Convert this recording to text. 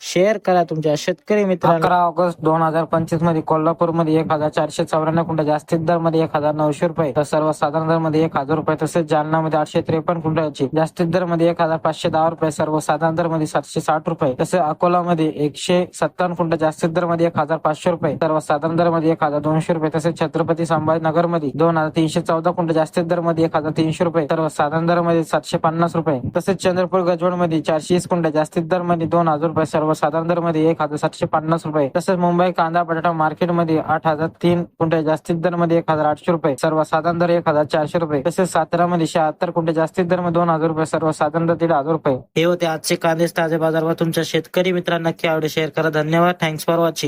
Share करा तुमच्या शेतकरी मित्रांना. अकरा ऑगस्ट दोन हजार पंचवीसमध्ये कोल्हापूरमध्ये एक हजार चारशे चौऱ्याण्णव क्विंटल जास्तीत दरमध्ये एक हजार नऊशे रुपये तर सर्वसाधारण दरमध्ये एक हजार रुपये तसेच जालना मध्ये आठशे त्रेपन्न क्विंटलची जास्तीत दरमध्ये एक हजार पाचशे दहा रुपये सर्वसाधारण दरमध्ये सातशे साठ रुपये तसेच अकोला मध्ये एकशे सत्तावन्न क्विंटल जास्तीत दरमध्ये एक हजार पाचशे रुपये सर्वसाधारण दरमध्ये एक हजार दोनशे रुपये तसेच छत्रपती संभाजीनगरमध्ये दोन हजार तीनशे चौदा क्विंटल जास्तीत दरमध्ये एक हजार तीनशे रुपये सर्वसाधारण दरमध्ये सातशे पन्नास रुपये तसेच चंद्रपूर गजवडमध्ये चारशे वीस क्विंटल जास्तीत दरमध्ये दोन हजार रुपये सर्व दर दरमध्ये एक हजार सातशे पन्नास रुपये. तसेच मुंबई कांदा बटाटा मार्केटमध्ये आठ हजार तीन क्विंटल जास्तीत दरमध्ये एक हजार आठशे रुपये. सर्वसाधारण दर एक हजार चारशे रुपये. तसेच सातारा मध्ये शहात्तर क्विंटल जास्तीत दरमध्ये दोन हजार रुपये. सर्वसाधारण दर दीड हजार रुपये. हे होते आजचे कांदे ताजे बाजारवर. तुमच्या शेतकरी मित्रांना नक्की आवडे शेअर करा. धन्यवाद. Thanks for watching